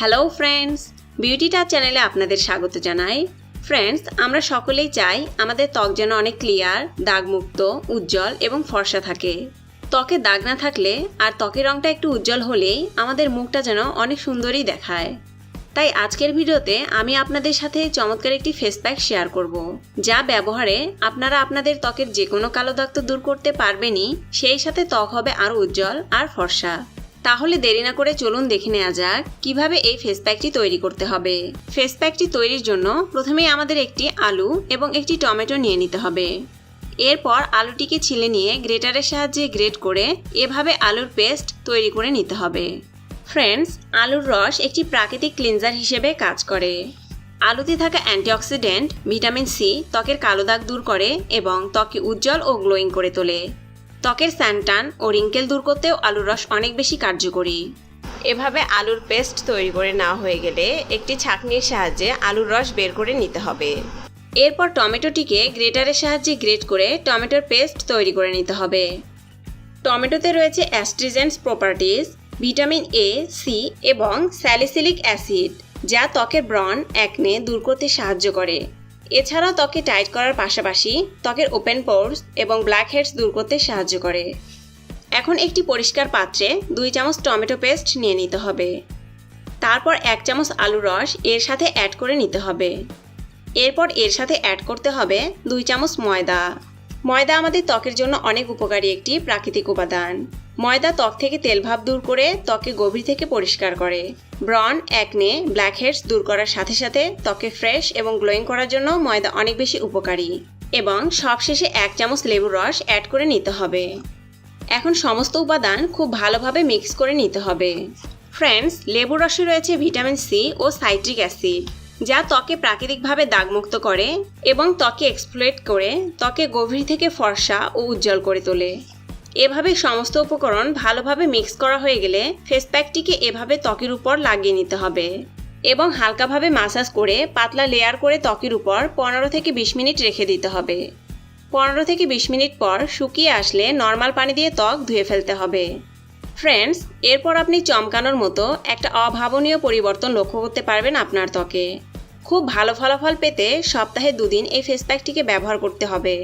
Hello friends beauty touch চ্যানেলে আপনাদের স্বাগত জানাই। ফ্রেন্ডস আমরা সকলেই চাই আমাদের ত্বক যেন অনেক ক্লিয়ার দাগমুক্ত, উজ্জ্বল এবং ফর্সা থাকে। ত্বকে দাগ না থাকলে আর ত্বকের রঙটা একটু উজ্জ্বল হলেই আমাদের মুখটা যেন অনেক সুন্দরই দেখায়। তাই আজকের ভিডিওতে আমি আপনাদের সাথে চমৎকার একটি ফেস প্যাক শেয়ার করব, যা ব্যবহারে আপনারা আপনাদের ত্বকের যে কোনো কালো দাগ তো দূর করতে পারবেনই, সেই সাথে ত্বক হবে আরও উজ্জ্বল আর ফর্সা। তাহলে দেরি না করে চলুন দেখে নেওয়া যাক কীভাবে এই ফেস প্যাকটি তৈরি করতে হবে। ফেস প্যাকটি তৈরির জন্য প্রথমেই আমাদের একটি আলু এবং একটি টমেটো নিয়ে নিতে হবে। এরপর আলুটিকে ছিলে নিয়ে গ্রেটারের সাহায্যে গ্রেট করে এভাবে আলুর পেস্ট তৈরি করে নিতে হবে। ফ্রেন্ডস আলুর রস একটি প্রাকৃতিক ক্লিনজার হিসেবে কাজ করে। আলুতে থাকা অ্যান্টিঅক্সিডেন্ট ভিটামিন সি ত্বকের কালো দাগ দূর করে এবং ত্বকে উজ্জ্বল ও গ্লোয়িং করে তোলে। ত্বকের স্যানটান ও রিঙ্কেল দূর করতেও আলুর রস অনেক বেশি কার্যকরী। এভাবে আলুর পেস্ট তৈরি করে নেওয়া হয়ে গেলে একটি ছাঁকনির সাহায্যে আলুর রস বের করে নিতে হবে। এরপর টমেটোটিকে গ্রেটারের সাহায্যে গ্রেট করে টমেটোর পেস্ট তৈরি করে নিতে হবে। টমেটোতে রয়েছে astringents properties vitamin A C এবং স্যালিসিলিক অ্যাসিড যা ত্বকের ব্রণ একনে দূর করতে সাহায্য করে। এছাড়াও ত্বকে টাইট করার পাশাপাশি ত্বকের ওপেন পোর্স এবং ব্ল্যাক হেডস দূর করতে সাহায্য করে। এখন একটি পরিষ্কার পাত্রে দুই চামচ টমেটো পেস্ট নিয়ে নিতে হবে। তারপর এক চামচ আলু রস এর সাথে অ্যাড করে নিতে হবে। এরপর এর সাথে অ্যাড করতে হবে দুই চামচ ময়দা। ময়দা আমাদের ত্বকের জন্য অনেক উপকারী একটি প্রাকৃতিক উপাদান। ময়দা ত্বক থেকে তেলভাব দূর করে ত্বকে গভীর থেকে পরিষ্কার করে। ব্রন একনে ব্ল্যাক হেডস দূর করার সাথে সাথে ত্বকে ফ্রেশ এবং গ্লোয়িং করার জন্য ময়দা অনেক বেশি উপকারী। এবং সবশেষে এক চামচ লেবুর রস অ্যাড করে নিতে হবে। এখন সমস্ত উপাদান খুব ভালোভাবে মিক্স করে নিতে হবে। ফ্রেন্ডস লেবুর রসে রয়েছে ভিটামিন সি ও সাইট্রিক অ্যাসিড যা ত্বকে প্রাকৃতিকভাবে দাগমুক্ত করে এবং ত্বকে এক্সপ্লোয়েট করে ত্বকে গভীর থেকে ফর্সা ও উজ্জ্বল করে তোলে। এভাবে সমস্ত উপকরণ ভালোভাবে মিক্স করা হয়ে গেলে ফেস প্যাকটিকে এভাবে ত্বকের উপর লাগিয়ে নিতে হবে এবং হালকাভাবে মাসাজ করে পাতলা লেয়ার করে ত্বকের উপর পনেরো থেকে বিশ মিনিট রেখে দিতে হবে। পনেরো থেকে বিশ মিনিট পর শুকিয়ে আসলে নর্মাল পানি দিয়ে ত্বক ধুয়ে ফেলতে হবে। ফ্রেন্ডস এরপর আপনি চমকানোর মতো একটা অভাবনীয় পরিবর্তন লক্ষ্য করতে পারবেন আপনার ত্বকে। খুব ভালো ফলাফল পেতে সপ্তাহে দুদিন এই ফেস প্যাকটিকে ব্যবহার করতে হবে।